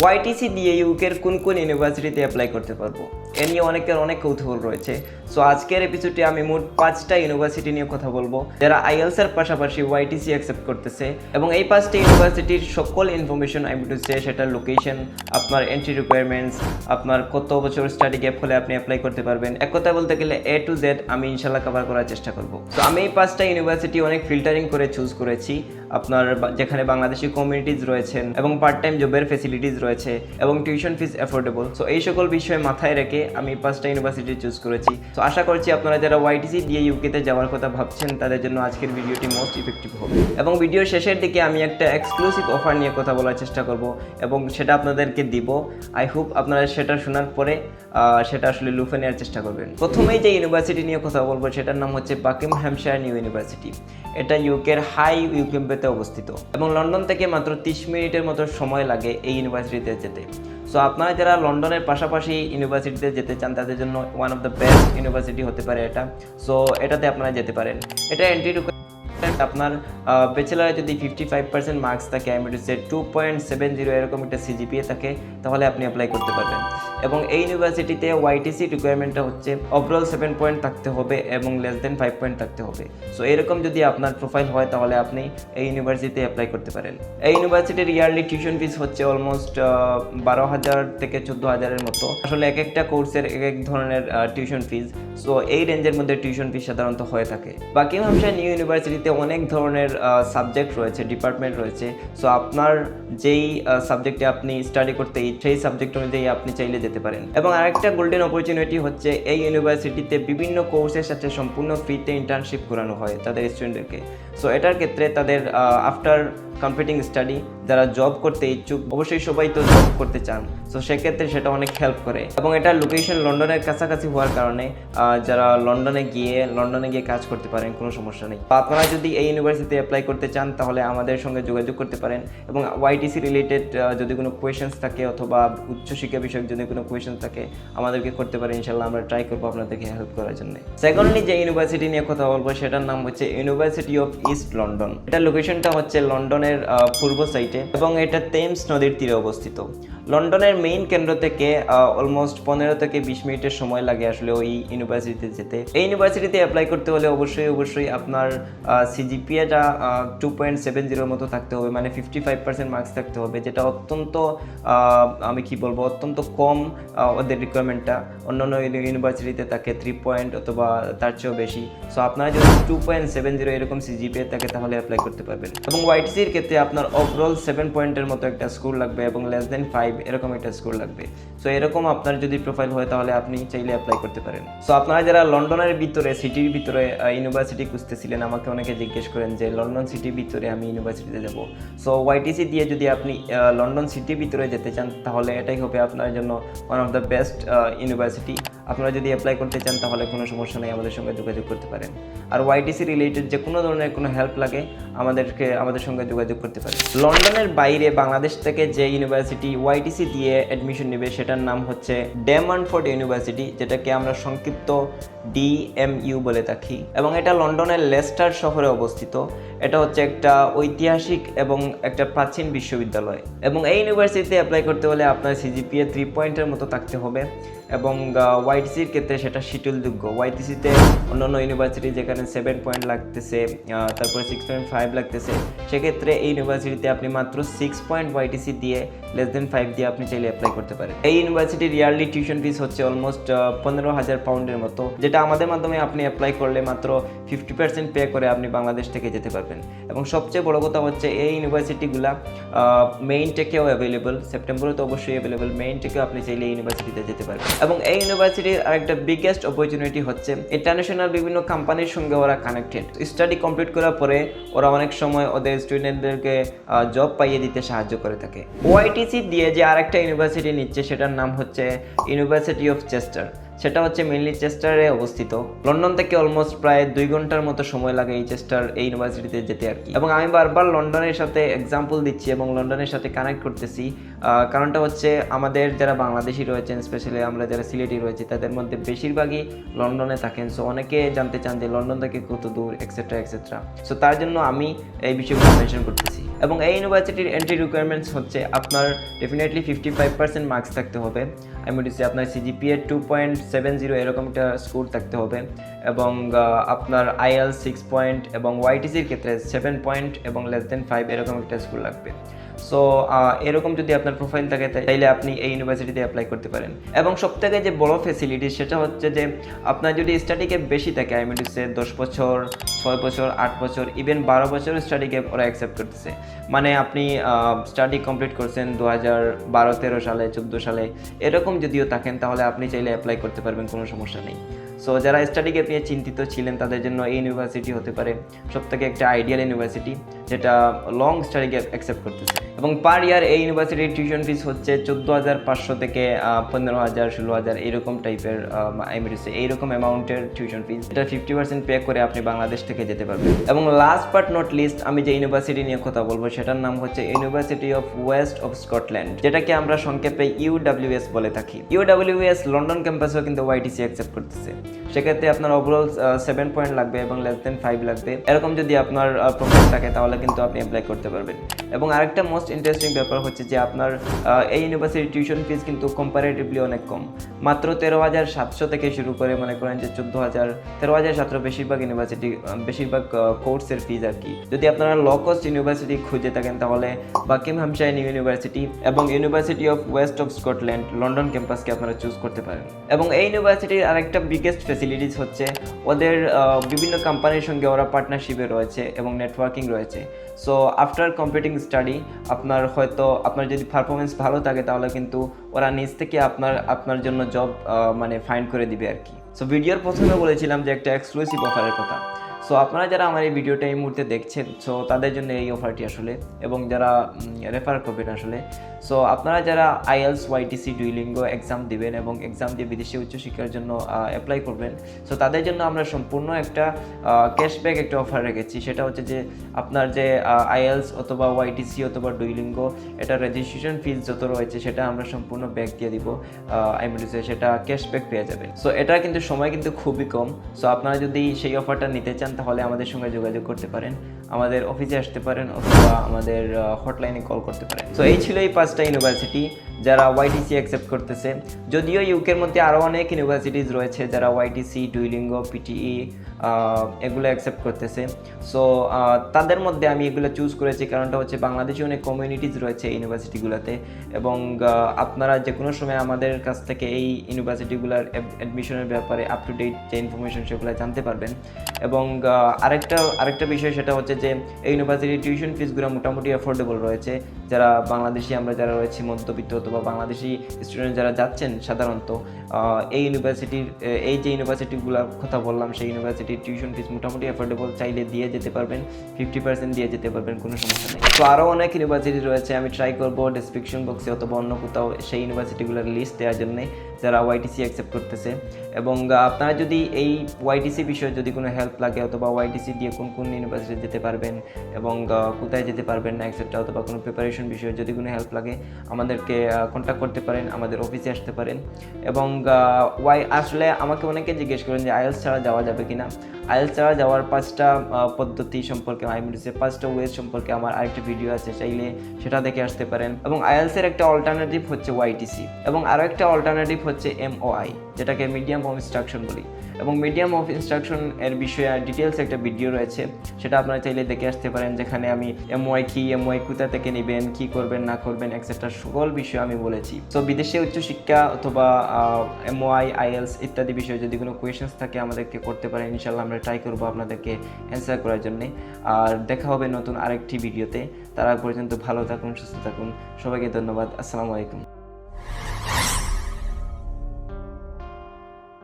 ওয়াইটিসি দিয়ে ইউকের কোন কোন ইউনিভার্সিটিতে অ্যাপ্লাই করতে পারব? এ নিয়ে অনেকের অনেক কৌতূহল রয়েছে। সো আজকের এপিসোডে আমি মোট পাঁচটা ইউনিভার্সিটি নিয়ে কথা বলব, যারা আইএলস এর পাশাপাশি ওয়াইটিসি অ্যাকসেপ্ট করতেছে এবং এই পাঁচটা ইউনিভার্সিটির সকল ইনফরমেশন আমি বলতেছি সেটার লোকেশন আপনার এন্ট্রি রিকোয়ারমেন্টস আপনার কত বছর স্টাডি গ্যাপ হলে আপনি অ্যাপ্লাই করতে পারবেন। এক কথা বলতে গেলে এ টু জেড আমি ইনশাল্লাহ কভার করার চেষ্টা করব। তো আমি এই পাঁচটা ইউনিভার্সিটি অনেক ফিল্টারিং করে চুজ করেছি। আপনার যেখানে বাংলাদেশি কমিউনিটিজ রয়েছেন এবং পার্ট টাইম জবের ফেসিলিটিস রয়েছে এবং টিউশন ফিস অ্যাফোর্ডেবল সো এই সকল বিষয় মাথায় রেখে আমি পাঁচটা ইউনিভার্সিটি চুজ করেছি। তো আশা করছি আপনারা যারা ওয়াইটিসি দিয়ে ইউকেতে যাওয়ার কথা ভাবছেন, তাদের জন্য আজকের ভিডিওটি মোস্ট ইফেক্টিভ হবে। এবং ভিডিওর শেষের দিকে আমি একটা এক্সক্লুসিভ অফার নিয়ে কথা বলার চেষ্টা করব এবং সেটা আপনাদেরকে দিব। আই হোপ আপনারা সেটা শোনার পরে সেটা আসলে লুফে নেওয়ার চেষ্টা করবেন। প্রথমেই যে ইউনিভার্সিটি নিয়ে কথা বলব, সেটার নাম হচ্ছে বাকিম হ্যামশায়ার নিউ ইউনিভার্সিটি এটা ইউকের হাই ইউকেম্পেতে অবস্থিত এবং লন্ডন থেকে মাত্র তিরিশ মিনিটের মতো সময় লাগে এই ইউনিভার্সিটিতে যেতে। সো আপনারা যারা লন্ডনের পাশাপাশি ইউনিভার্সিটিতে যেতে চান, তাদের জন্য one of the best university হতে পারে এটা। সো এটাতে আপনারা যেতে পারেন। এটা এন্ট্রি আপনার ব্যাচেলারে যদি ফিফটি ফাইভ পার্সেন্ট মার্কস থাকে, আমি টু পয়েন্ট সেভেন জিরো এরকম একটা সিজিপিএ থাকে, তাহলে আপনি অ্যাপ্লাই করতে পারবেন। এবং এই ইউনিভার্সিটিতে ওয়াইটিসি রিকোয়ারমেন্টটা হচ্ছে ওভারঅল সেভেন পয়েন্ট থাকতে হবে এবং লেস দেন ফাইভ পয়েন্ট থাকতে হবে। সো এরকম যদি আপনার প্রোফাইল হয়, তাহলে আপনি এই ইউনিভার্সিটিতে অ্যাপ্লাই করতে পারেন। এই ইউনিভার্সিটির ইয়ারলি টিউশন ফিস হচ্ছে অলমোস্ট বারো হাজার থেকে চোদ্দ হাজারের মতো। আসলে এক একটা কোর্সের এক এক ধরনের টিউশন ফিস সো এই রেঞ্জের মধ্যে টিউশন ফিস সাধারণত হয়ে থাকে। বাকিংহামশায়ার নিউ ইউনিভার্সিটিতে অনেক ধরনের সাবজেক্ট রয়েছে ডিপার্টমেন্ট রয়েছে। সো আপনার যেই সাবজেক্টে আপনি স্টাডি করতে সেই সাবজেক্ট অনুযায়ী আপনি চাইলে যেতে পারেন। এবং আরেকটা গোল্ডেন অপরচুনিটি হচ্ছে এই ইউনিভার্সিটিতে বিভিন্ন কোর্সের সাথে সম্পূর্ণ ফ্রিতে ইন্টার্নশিপ করানো হয় তাদের স্টুডেন্টদেরকে সো এটার ক্ষেত্রে তাদের আফটার কমপ্লিটিং স্টাডি যারা জব করতে ইচ্ছুক, অবশ্যই সবাই তো জব করতে চান। সো সেক্ষেত্রে সেটা অনেক হেল্প করে। এবং এটা লোকেশন লন্ডনের কাছাকাছি হওয়ার কারণে যারা লন্ডনে গিয়ে লন্ডনে গিয়ে কাজ করতে পারেন, কোনো সমস্যা নেই। আপনারা যদি এই ইউনিভার্সিটিতে অ্যাপ্লাই করতে চান, তাহলে আমাদের সঙ্গে যোগাযোগ করতে পারেন। এবং ওয়াইটিসি রিলেটেড যদি কোনো কোয়েশনস থাকে, অথবা উচ্চশিক্ষা বিষয়ক যদি কোনো কোয়েশন থাকে, আমাদেরকে করতে পারেন। ইনশাল্লাহ আমরা ট্রাই করব আপনাদেরকে হেল্প করার জন্য। সেকেন্ডলি যে ইউনিভার্সিটি নিয়ে কথা বলব, সেটার নাম হচ্ছে ইউনিভার্সিটি অফ ইস্ট লন্ডন এটা লোকেশনটা হচ্ছে লন্ডনের পূর্ব সাইটে এবং এটা তেমস নদীর তীরে অবস্থিত। লন্ডনের মেইন কেন্দ্র থেকে অলমোস্ট পনেরো থেকে বিশ মিনিটের সময় লাগে আসলে ওই ইউনিভার্সিটিতে যেতে। এই ইউনিভার্সিটিতে অ্যাপ্লাই করতে হলে অবশ্যই অবশ্যই আপনার সিজিপিএটা টু পয়েন্ট সেভেন জিরোর মতো থাকতে হবে। মানে ফিফটি ফাইভ পার্সেন্ট মার্কস থাকতে হবে, যেটা অত্যন্ত আমি কি বলব, অত্যন্ত কম ওদের রিকোয়ারমেন্টটা অন্যান্য ইউনিভার্সিটিতে থাকে থ্রি পয়েন্ট অথবা তার চেয়েও বেশি। সো আপনারা যদি টু পয়েন্ট সেভেন জিরো এরকম সিজিপিএ থাকে, তাহলে অ্যাপ্লাই করতে পারবেন। এবং ওয়াইটিসির ক্ষেত্রে আপনার ওভারঅল সেভেন পয়েন্টের মতো একটা স্কোর লাগবে এবং লেস দেন ফাইভ এরকম একটা স্কোর লাগবে। সো এরকম আপনার যদি প্রোফাইল হয়, তাহলে আপনি চাইলে অ্যাপ্লাই করতে পারেন। সো আপনারা যারা লন্ডনের ভিতরে সিটির ভিতরে ইউনিভার্সিটি খুঁজতেছিলেন, আমাকে অনেকে জিজ্ঞেস করেন যে, লন্ডন সিটির ভিতরে আমি ইউনিভার্সিটিতে যাব? সো ওয়াইটিসি দিয়ে যদি আপনি লন্ডন সিটির ভিতরে যেতে চান, তাহলে এটাই হবে আপনার জন্য one of the best university আপনারা যদি অ্যাপ্লাই করতে চান, তাহলে কোনো সমস্যা নেই, আমাদের সঙ্গে যোগাযোগ করতে পারেন। আর ওয়াইটিসি রিলেটেড যে কোনো ধরনের কোনো হেল্প লাগে, আমাদেরকে, আমাদের সঙ্গে যোগাযোগ করতে পারেন। লন্ডনের বাইরে বাংলাদেশ থেকে যে ইউনিভার্সিটি ওয়াইটিসি দিয়ে অ্যাডমিশন নেবে, সেটার নাম হচ্ছে ডেমানফোর্ড ইউনিভার্সিটি যেটাকে আমরা সংক্ষিপ্ত ডিএমইউ বলে থাকি। এবং এটা লন্ডনের লেস্টার শহরে অবস্থিত। এটা হচ্ছে একটা ঐতিহাসিক এবং একটা প্রাচীন বিশ্ববিদ্যালয়। এবং এই ইউনিভার্সিটিতে অ্যাপ্লাই করতে হলে আপনার সিজিপিএ থ্রি পয়েন্টের মতো থাকতে হবে। এবং ওয়াইটিসির ক্ষেত্রে সেটা শিটুলযোগ্য ওয়াইটিসিতে অন্যান্য ইউনিভার্সিটি যেখানে সেভেন পয়েন্ট লাগতেছে তারপরে সিক্স পয়েন্ট ফাইভ লাগতেছে, সেক্ষেত্রে এই ইউনিভার্সিটিতে আপনি মাত্র সিক্স পয়েন্ট ওয়াইটিসি দিয়ে লেস দেন ফাইভ দিয়ে আপনি চাইলে অ্যাপ্লাই করতে পারেন। এই ইউনিভার্সিটির ইয়ারলি টিউশন ফিস হচ্ছে অলমোস্ট পনেরো হাজার পাউন্ডের মতো, যেটা আমাদের মাধ্যমে আপনি অ্যাপ্লাই করলে মাত্র ফিফটি পার্সেন্ট পে করে আপনি বাংলাদেশ থেকে যেতে পারবেন। এবং সবচেয়ে বড় কথা হচ্ছে এই ইউনিভার্সিটিগুলা মেইন টেকেও অ্যাভেলেবল সেপ্টেম্বরে তো অবশ্যই অ্যাভেলেবল মেইন টেকেও আপনি চাইলে ইউনিভার্সিটিতে যেতে পারবেন। এবং এই ইউনিভার্সিটির আরেকটা বিগেস্ট অপরচুনিটি হচ্ছে ইন্টারন্যাশনাল বিভিন্ন কোম্পানির সঙ্গে ওরা কানেক্টেড স্টাডি কমপ্লিট করার পরে ওরা অনেক সময় ওদের স্টুডেন্টদেরকে জব পাইয়ে দিতে সাহায্য করে থাকে। ওআইটিসি দিয়ে যে আরেকটা ইউনিভার্সিটি নিচ্ছে, সেটার নাম হচ্ছে ইউনিভার্সিটি অফ চেস্টার সেটা হচ্ছে মেনলি চেস্টারে অবস্থিত। লন্ডন থেকে অলমোস্ট প্রায় দুই ঘণ্টার মতো সময় লাগে এই চেস্টার এই ইউনিভার্সিটিতে যেতে আর কি। এবং আমি বারবার লন্ডনের সাথে এক্সাম্পল দিচ্ছি এবং লন্ডনের সাথে কানেক্ট করতেছি কারণটা হচ্ছে আমাদের যারা বাংলাদেশি রয়েছেন স্পেশালি আমরা যারা সিলেটি রয়েছি, তাদের মধ্যে বেশিরভাগই লন্ডনে থাকেন। সো অনেকে জানতে চান যে লন্ডন থেকে কত দূর এক্সেট্রা এক্সেট্রা সো তার জন্য আমি এই বিষয়গুলো মেনশন করতেছি। এবং এই ইউনিভার্সিটির এন্ট্রি রিকোয়ারমেন্টস হচ্ছে আপনার definitely fifty five percent marks থাকতে হবে। আমি বলছি আপনার CGPA two point seven zero এরকম একটা স্কোর থাকতে হবে এবং আপনার আইএল সিক্স পয়েন্ট এবং ওয়াইটিসির ক্ষেত্রে সেভেন পয়েন্ট এবং লেস দেন ফাইভ এরকম একটা স্কোর লাগবে। সো এরকম যদি আপনার প্রোফাইল থাকে, তাই- তাইলে আপনি এই ইউনিভার্সিটিতে অ্যাপ্লাই করতে পারেন। এবং সবথেকে যে বড় ফেসিলিটি সেটা হচ্ছে যে আপনার যদি স্টাডি গ্যাপ বেশি থাকে আই মিডিসে দশ বছর, ছয় বছর, আট বছর ইভেন বারো বছর স্টাডি গ্যাপ ওরা অ্যাকসেপ্ট করতেছে। মানে আপনি স্টাডি কমপ্লিট করছেন দু হাজার বারো তেরো সালে, চোদ্দ সালে, এরকম যদিও থাকেন, তাহলে আপনি চাইলে অ্যাপ্লাই করতে পারবেন, কোনো সমস্যা নেই। সো যারা স্টাডি গ্যাপ নিয়ে চিন্তিত ছিলেন, তাদের জন্য এই ইউনিভার্সিটি হতে পারে সব থেকে একটা আইডিয়াল ইউনিভার্সিটি যেটা লং স্টাডি গ্যাপ অ্যাকসেপ্ট করতেছে। এবং পার ইয়ার এই ইউনিভার্সিটির টিউশন ফিস হচ্ছে চোদ্দ হাজার পাঁচশো থেকে পনেরো হাজার, ষোলো হাজার এইরকম টাইপের এমডিসি এইরকম অ্যামাউন্টের টিউশন ফিস এটা ফিফটি পার্সেন্ট পে করে আপনি বাংলাদেশ থেকে যেতে পারবেন। এবং লাস্ট বাট নট লিস্ট আমি যে ইউনিভার্সিটি নিয়ে কথা বলব, সেটার নাম হচ্ছে university of west of Scotland যেটাকে আমরা সংক্ষেপে ইউডাব্লিউএস বলে থাকি। ইউডাব্লিউএস লন্ডন ক্যাম্পাসেও কিন্তু ওয়াইটিসি অ্যাকসেপ্ট করতেছে। সেক্ষেত্রে আপনার ওভারঅল সেভেন পয়েন্ট লাগবে এবং লেস দেন ফাইভ লাগবে। এরকম যদি আপনার প্রফাইল থাকে, তাহলে কিন্তু আপনি অ্যাপ্লাই করতে পারবেন। এবং আরেকটা মোস্ট ইন্টারেস্টিং ব্যাপার হচ্ছে যে আপনার এই ইউনিভার্সিটির টিউশন ফিস কিন্তু কম্পারেটিভলি অনেক কম। মাত্র তেরো হাজার সাতশো থেকে শুরু করে মনে করেন যে চোদ্দ হাজার, তেরো হাজার সাতশো বেশিরভাগ ইউনিভার্সিটি বেশিরভাগ কোর্সের ফিজ আর কি। যদি আপনারা ল কস্ট ইউনিভার্সিটি খুঁজে থাকেন, তাহলে বাকিম হামশাইন ইউনিভার্সিটি এবং university of west of Scotland London ক্যাম্পাসকে আপনারা চুজ করতে পারেন। এবং এই ইউনিভার্সিটির আরেকটা বিগেস্ট ফেসিলিটিস হচ্ছে। ওদের বিভিন্ন কোম্পানির সঙ্গে ওরা পার্টনারশিপে রয়েছে এবং নেটওয়ার্কিং রয়েছে। সো আফটার কম্পিউটিং স্টাডি আপনার হয়তো, আপনার যদি পারফরমেন্স ভালো থাকে, তাহলে কিন্তু ওরা নিজ থেকে আপনার আপনার জন্য জব মানে ফাইন্ড করে দিবে আর কি। সো ভিডিওর প্রথমে বলেছিলাম যে একটা এক্সক্লুসিভ অফারের কথা। সো আপনারা যারা আমার এই ভিডিওটা এই মুহূর্তে দেখছেন সো তাদের জন্য এই অফারটি আসলে, এবং যারা রেফার করবেন আসলে সো আপনারা যারা আইএলস ওয়াইটিসি ডুইলিঙ্গো এক্সাম দিবেন এবং এক্সাম দিয়ে বিদেশে উচ্চশিক্ষার জন্য অ্যাপ্লাই করবেন সো তাদের জন্য আমরা সম্পূর্ণ একটা ক্যাশব্যাক একটা অফার রেখেছি। সেটা হচ্ছে যে, আপনার যে আইএলস অথবা ওয়াইটিসি অথবা ডুইলিঙ্গো এটা রেজিস্ট্রেশন ফিস যত রয়েছে, সেটা আমরা সম্পূর্ণ ব্যাক দিয়ে দিব আইমিডিসে সেটা ক্যাশব্যাক পেয়ে যাবেন। সো এটা কিন্তু সময় কিন্তু খুবই কম। সো আপনারা যদি সেই অফারটা নিতে চান তাহলে আমাদের সঙ্গে যোগাযোগ করতে পারেন। আমাদের অফিসে আসতে পারেন অথবা আমাদের হটলাইনে কল করতে পারেন। সো এই ছিল এই পাঁচটা ইউনিভার্সিটি যারা ওয়াইটিসি অ্যাকসেপ্ট করতেছে। যদিও ইউকের মধ্যে আরও অনেক ইউনিভার্সিটিজ রয়েছে যারা ওয়াইটিসি ডুইলিঙ্গো পিটিই এগুলো অ্যাকসেপ্ট করতেছে। সো তাদের মধ্যে আমি এগুলো চুজ করেছি কারণটা হচ্ছে বাংলাদেশে অনেক কমিউনিটিজ রয়েছে ইউনিভার্সিটিগুলোতে এবং আপনারা যে কোনো সময় আমাদের কাছ থেকে এই ইউনিভার্সিটিগুলোর অ্যাডমিশনের ব্যাপারে আপ টু ডেট যে ইনফরমেশন সেগুলো জানতে পারবেন। এবং আরেকটা আরেকটা বিষয় সেটা হচ্ছে যে এই ইউনিভার্সিটির টিউশন ফিসগুলো মোটামুটি অ্যাফোর্ডেবল রয়েছে। যারা বাংলাদেশি, আমরা যারা রয়েছি মধ্যবিত্ত অথবা বাংলাদেশি স্টুডেন্ট যারা যাচ্ছেন সাধারণত এই ইউনিভার্সিটির এই যে ইউনিভার্সিটিগুলোর কথা বললাম, সেই ইউনিভার্সিটির টিউশন ফিস মোটামুটি অ্যাফোর্ডেবল চাইলে দিয়ে যেতে পারবেন ফিফটি পার্সেন্ট দিয়ে যেতে পারবেন, কোনো সমস্যা নেই। তো আরও অনেক ইউনিভার্সিটি রয়েছে, আমি ট্রাই করব ডিসক্রিপশন বক্সে অথবা অন্য কোথাও সেই ইউনিভার্সিটিগুলোর লিস্ট দেওয়ার জন্যে, যারা ওয়াইটিসি অ্যাকসেপ্ট করতেছে। এবং আপনারা যদি এই ওয়াইটিসি বিষয়ে যদি কোনো হেল্প লাগে, অথবা ওয়াইটিসি দিয়ে কোন কোন ইউনিভার্সিটি যেতে পারবেন, এবং কোথায় যেতে পারবেন না এক্সেট্রা অথবা কোনো প্রিপারেশন বিষয়ে যদি কোনো হেল্প লাগে, আমাদেরকে কন্ট্যাক্ট করতে পারেন, আমাদের অফিসে আসতে পারেন। এবং ওয়াই আসলে আমাকে অনেকে জিজ্ঞেস করেন যে আইএলস ছাড়া যাওয়া যাবে কিনা? আইএলস ছাড়া যাওয়ার পাঁচটা পদ্ধতি সম্পর্কে আই আইমিডিসে পাঁচটা ওয়েজ সম্পর্কে আমার আরেকটা ভিডিও আছে, চাইলে সেটা দেখে আসতে পারেন। এবং আইএলস এর একটা অল্টারনেটিভ হচ্ছে ওয়াইটিসি এবং আরও একটা অল্টারনেটিভ হচ্ছে এমওআই যেটাকে মিডিয়াম অফ ইনস্ট্রাকশন বলি। এবং মিডিয়াম অফ ইনস্ট্রাকশন এর বিষয়ে ডিটেলস একটা ভিডিও রয়েছে, সেটা আপনারা চাইলে দেখে আসতে পারেন, যেখানে আমি এমওয়াই কি এমওয়াই কোথা থেকে নেবেন, কি করবেন, না করবেন এক্সেট্রা সকল বিষয় আমি বলেছি। তো বিদেশে উচ্চশিক্ষা অথবা এমওআই আইএলস ইত্যাদি বিষয়ে যদি কোনো কোয়েশনস থাকে আমাদেরকে করতে পারেন ইনশাল্লাহ আমরা ট্রাই করব আপনাদেরকে অ্যান্সার করার জন্যে। আর দেখা হবে নতুন আরেকটি ভিডিওতে তারা পর্যন্ত ভালো থাকুন, সুস্থ থাকুন। সবাইকে ধন্যবাদ। আসসালামু আলাইকুম।